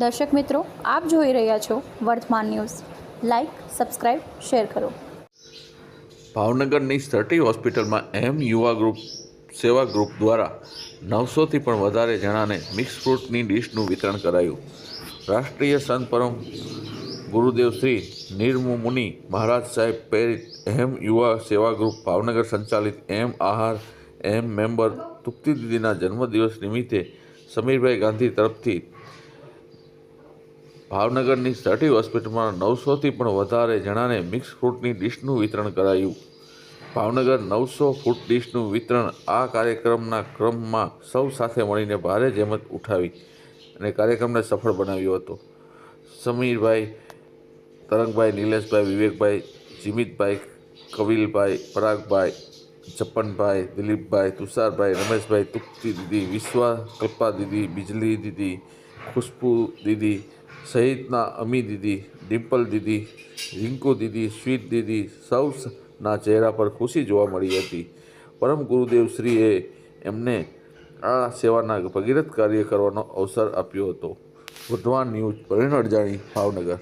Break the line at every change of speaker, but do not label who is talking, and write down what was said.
દર્શક મિત્રો, આપ જોઈ રહ્યા છો વર્તમાન ન્યૂઝ. લાઇક સબસ્ક્રાઇબ શેર કરો.
ભાવનગરની સર્ટી હોસ્પિટલમાં એમ યુવા ગ્રુપ, સેવા ગ્રુપ દ્વારા નવસોથી પણ વધારે જણાને મિક્સ ફ્રૂટની ડીશનું વિતરણ કરાયું. રાષ્ટ્રીય સંત પરમ ગુરુદેવ શ્રી નિર્મુ મુનિ મહારાજ સાહેબ પ્રેરિત એમ યુવા સેવા ગ્રુપ ભાવનગર સંચાલિત એમ આહાર, એમ મેમ્બર તુપ્તિ દીદીના જન્મદિવસ નિમિત્તે સમીરભાઈ ગાંધી તરફથી ભાવનગરની સર્ટી હોસ્પિટલમાં નવસોથી પણ વધારે જણાને મિક્સ ફ્રૂટની ડીશનું વિતરણ કરાયું. ભાવનગર નવસો ફૂટ ડીશનું વિતરણ આ કાર્યક્રમના ક્રમમાં સૌ સાથે મળીને ભારે જહેમત ઉઠાવી અને કાર્યક્રમને સફળ બનાવ્યો હતો. સમીરભાઈ, તરંગભાઈ, નિલેશભાઈ, વિવેકભાઈ, જીમિતભાઈ કવિલભાઈ પરાગભાઈ જપનભાઈ દિલીપભાઈ, તુષારભાઈ, રમેશભાઈ તુપ્તી દીદી વિશ્વા કલ્પા દીદી, બિજલી દીદી ખુશ્બુ દીદી, સહિતના અમી દીદી, ડિમ્પલ દીદી, રિંકુ દીદી, સ્વીટ દીદી સૌના ચહેરા પર ખુશી જોવા મળી હતી. પરમ ગુરુદેવ શ્રીએ એમને આ સેવાના ભગીરથ કાર્ય કરવાનો અવસર આપ્યો હતો. બુધવાર ન્યૂઝ પરેણ અડજાણી ભાવનગર.